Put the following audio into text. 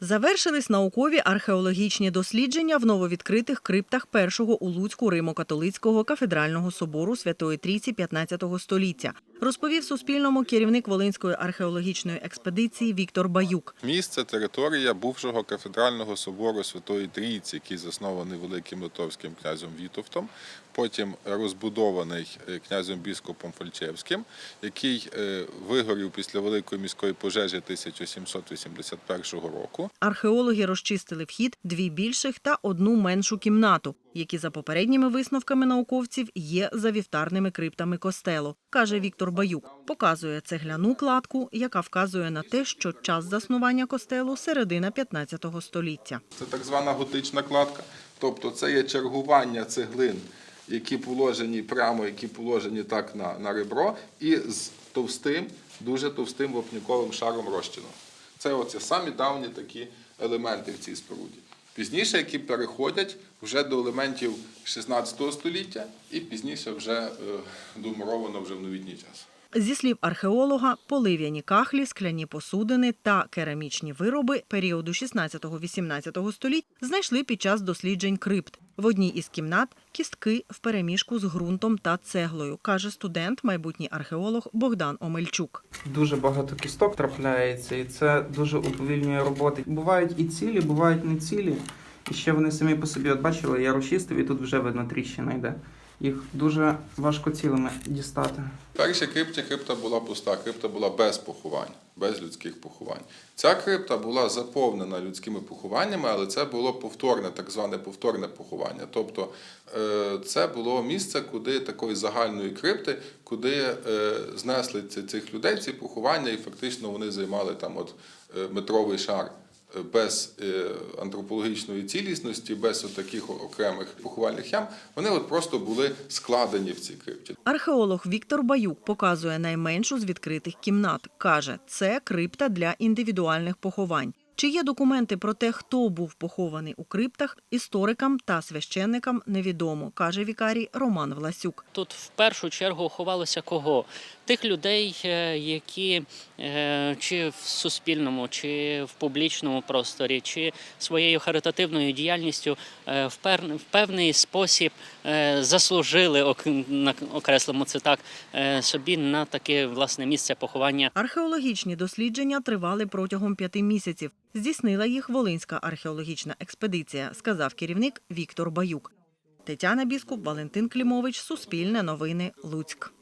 Завершились наукові археологічні дослідження в нововідкритих криптах першого у Луцьку Римо-католицького кафедрального собору Святої Трійці 15 століття. Розповів Суспільному керівник Волинської археологічної експедиції Віктор Баюк. Місце, територія бувшого кафедрального собору Святої Трійці, який заснований Великим Литовським князем Вітовтом, потім розбудований е, князем біскупом Фальчевським, який е, вигорів після Великої міської пожежі 1781 року. Археологи розчистили вхід, дві більших та одну меншу кімнату, які за попередніми висновками науковців є за вівтарними криптами костелу, каже Віктор Баюк. Показує цегляну кладку, яка вказує на те, що час заснування костелу середина 15 століття. Це так звана готична кладка, тобто це є чергування цеглин, які положені прямо, які положені так на, на ребро, і з товстим, дуже товстим вапняковим шаром розчину. Це оці самі давні такі елементи в цій споруді. Пізніше, які переходять вже до елементів 16 століття, і пізніше вже е, домуровано вже в новітній час. Зі слів археолога, полив'яні кахлі, скляні посудини та керамічні вироби періоду 16-18 століть знайшли під час досліджень крипт. В одній із кімнат кістки в переміжку з ґрунтом та цеглою, каже студент, майбутній археолог Богдан Омельчук. Дуже багато кісток трапляється, і це дуже уповільнює роботи. Бувають і цілі, бувають не цілі. І ще вони самі по собі, от бачили, я розчистив, і тут вже видно тріщина йде. Їх дуже важко цілими дістати. Перші крипті крипта була пуста, крипта була без поховань, без людських поховань. Ця крипта була заповнена людськими похованнями, але це було повторне, так зване повторне поховання. Тобто е, це було місце, куди такої загальної крипти, куди е, знесли цих людей ці поховання, і фактично вони займали там от е, метровий шар. Е, Без е, антропологічної цілісності, без таких окремих поховальних ям, вони от просто були складені в цій крипті. Археолог Віктор Баюк показує найменшу з відкритих кімнат. Каже, це крипта для індивідуальних поховань. Чи є документи про те, хто був похований у криптах, історикам та священникам невідомо, каже вікарій Роман Власюк. Тут в першу чергу ховалося кого? Тих людей, е, які е, чи в суспільному, чи в публічному просторі, чи своєю харитативною діяльністю е, в певний спосіб заслужили, ок- окреслимо це так, собі на таке власне місце поховання. Археологічні дослідження тривали протягом п'яти місяців. Здійснила їх Волинська археологічна експедиція, сказав керівник Віктор Баюк. Тетяна Біскуп, Валентин Клімович, Суспільне новини, Луцьк.